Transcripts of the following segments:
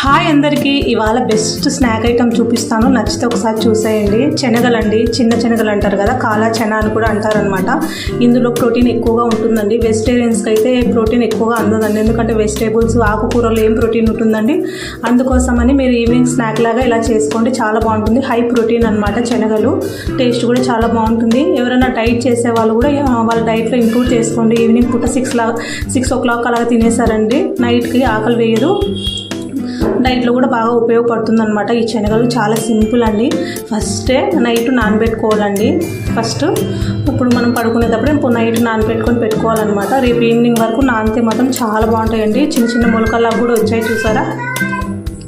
Hi అందరికీ ఇవాళ best snack item చూపిస్తాను. నచ్చితే ఒకసారి చూసేయండి. శనగలండి చిన్న శనగలు అంటారు కదా కాలా చెన అని కూడా అంటారనమాట ఇందులో ప్రోటీన్ ఎక్కువగా ఉంటుందండి. వెజిటేరియన్స్కి అయితే ప్రోటీన్ ఎక్కువగా అందదండి. ఎందుకంటే వెజిటేబుల్స్ ఆకుకూరలు ఏం ప్రోటీన్ ఉంటుందండి? అందుకోసమని మీరు ఈవినింగ్ స్నాక్ లాగా ఇలా చేసుకోండి. చాలా బాగుంటుంది. హై ప్రోటీన్ అనమాట శనగలు. టేస్ట్ కూడా చాలా బాగుంటుంది. ఎవరైనా డైట్ చేసే వాళ్ళు కూడా వాళ్ళ డైట్లో ఇంప్రూవ్ చేసుకోండి. ఈవినింగ్ పూట సిక్స్ లా సిక్స్ ఓ క్లాక్ అలాగా తినేసారండి నైట్కి ఆకలి వేయదు డైట్లో కూడా బాగా ఉపయోగపడుతుంది అనమాట ఈ శనగలు. చాలా సింపుల్ అండి. ఫస్టే నైట్ నానబెట్టుకోవాలండి. ఫస్ట్ ఇప్పుడు మనం పడుకునేటప్పుడు ఇప్పుడు నైట్ నానబెట్టుకొని పెట్టుకోవాలన్నమాట. రేపు ఈవినింగ్ వరకు నానితే మాత్రం చాలా బాగుంటాయండి. చిన్న చిన్న మొలకల్లా కూడా వచ్చాయి చూసారా?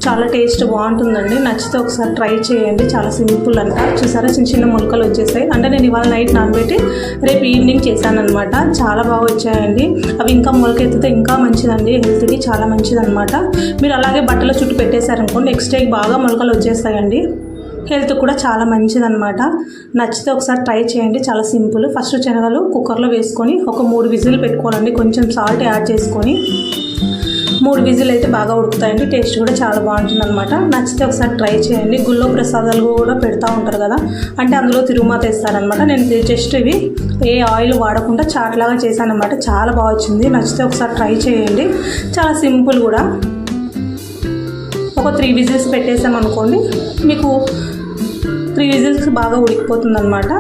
చాలా టేస్ట్ బాగుంటుందండి. నచ్చితే ఒకసారి ట్రై చేయండి. చాలా సింపుల్ అంట. చూసారా? చిన్న చిన్న మొలకలు వచ్చేసాయి. అంటే నేను ఇవాళ నైట్ నానబెట్టి రేపు ఈవినింగ్ చేశానమాట అనమాట చాలా బాగా వచ్చాయండి. అవి ఇంకా మొలక ఎత్తితే ఇంకా మంచిదండి. హెల్త్కి చాలా మంచిదన్నమాట. మీరు అలాగే బట్టల చుట్టూ పెట్టేశారనుకోండి నెక్స్ట్ డే బాగా మొలకలు వచ్చేస్తాయండి. హెల్త్ కూడా చాలా మంచిదన్నమాట. నచ్చితే ఒకసారి ట్రై చేయండి. చాలా సింపుల్. ఫస్ట్ శనగలు కుక్కర్లో వేసుకొని ఒక మూడు విజిల్ పెట్టుకోవాలండి. కొంచెం సాల్ట్ యాడ్ చేసుకొని. మూడు విజిల్ అయితే బాగా ఉడుకుతాయండి. టేస్ట్ కూడా చాలా బాగుంటుంది అనమాట నచ్చితే ఒకసారి ట్రై చేయండి. గుళ్ళో ప్రసాదాలు కూడా పెడతా ఉంటారు కదా అంటే అందులో తిరుమాత ఇస్తారనమాట నేను జస్ట్ ఇవి ఏ ఆయిల్ వాడకుండా చాట్లాగా చేశాను అనమాట చాలా బాగా వచ్చింది. నచ్చితే ఒకసారి ట్రై చేయండి. చాలా సింపుల్ కూడా. ఒక త్రీ విజిల్స్ పెట్టేసాం అనుకోండి మీకు త్రీ విజిల్స్ బాగా ఉడికిపోతుంది అనమాట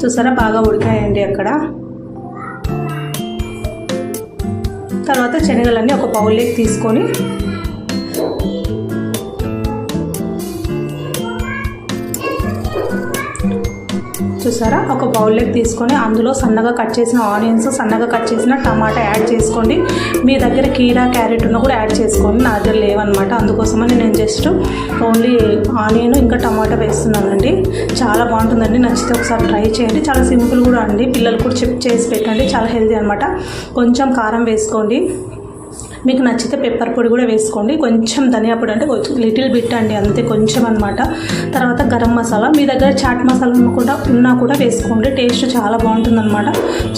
చూసారా? బాగా ఉడికాయండి అక్కడ. తర్వాత శనగలన్నీ ఒక పౌల్లోకి తీసుకొని చూసారా? ఒక బౌల్లోకి తీసుకొని అందులో సన్నగా కట్ చేసిన ఆనియన్స్ సన్నగా కట్ చేసిన టమాటా యాడ్ చేసుకోండి. మీ దగ్గర కీరా క్యారెట్ ఉన్న కూడా యాడ్ చేసుకోండి. నా దగ్గర లేవన్నమాట. అందుకోసమని నేను జస్ట్ ఓన్లీ ఆనియన్ ఇంకా టమాటా వేస్తున్నానండి. చాలా బాగుంటుందండి. నచ్చితే ఒకసారి ట్రై చేయండి. చాలా సింపుల్ కూడా అండి. పిల్లలు కూడా చెప్ చేసి పెట్టండి. చాలా హెల్తీ అనమాట కొంచెం కారం వేసుకోండి. మీకు నచ్చితే పెప్పర్ పొడి కూడా వేసుకోండి. కొంచెం ధనియా పొడి అంటే కొంచెం లిటిల్ బిట్ అండి అంతే కొంచెం అనమాట తర్వాత గరం మసాలా. మీ దగ్గర చాట్ మసాలా కూడా ఉన్నా కూడా వేసుకోండి. టేస్ట్ చాలా బాగుంటుందన్నమాట.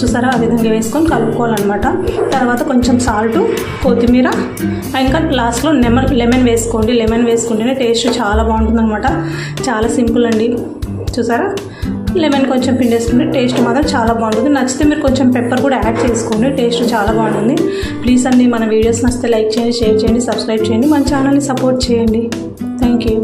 చూసారా? ఆ విధంగా వేసుకొని కలుపుకోవాలన్నమాట. తర్వాత కొంచెం సాల్ట్ కొత్తిమీర ఇంకా లాస్ట్లో లెమన్ లెమన్ వేసుకోండి. లెమన్ వేసుకుంటేనే టేస్ట్ చాలా బాగుంటుందన్నమాట. చాలా సింపుల్ అండి. చూసారా? లెమన్ కొంచెం పిండేసుకుంటే టేస్ట్ మాత్రం చాలా బాగుంటుంది. నచ్చితే మీరు కొంచెం పెప్పర్ కూడా యాడ్ చేసుకోండి. టేస్ట్ చాలా బాగుంటుంది. ప్లీజ్ అండి మన వీడియోస్ నచ్చితే లైక్ చేయండి షేర్ చేయండి సబ్స్క్రైబ్ చేయండి. మన ఛానల్ని సపోర్ట్ చేయండి. Thank you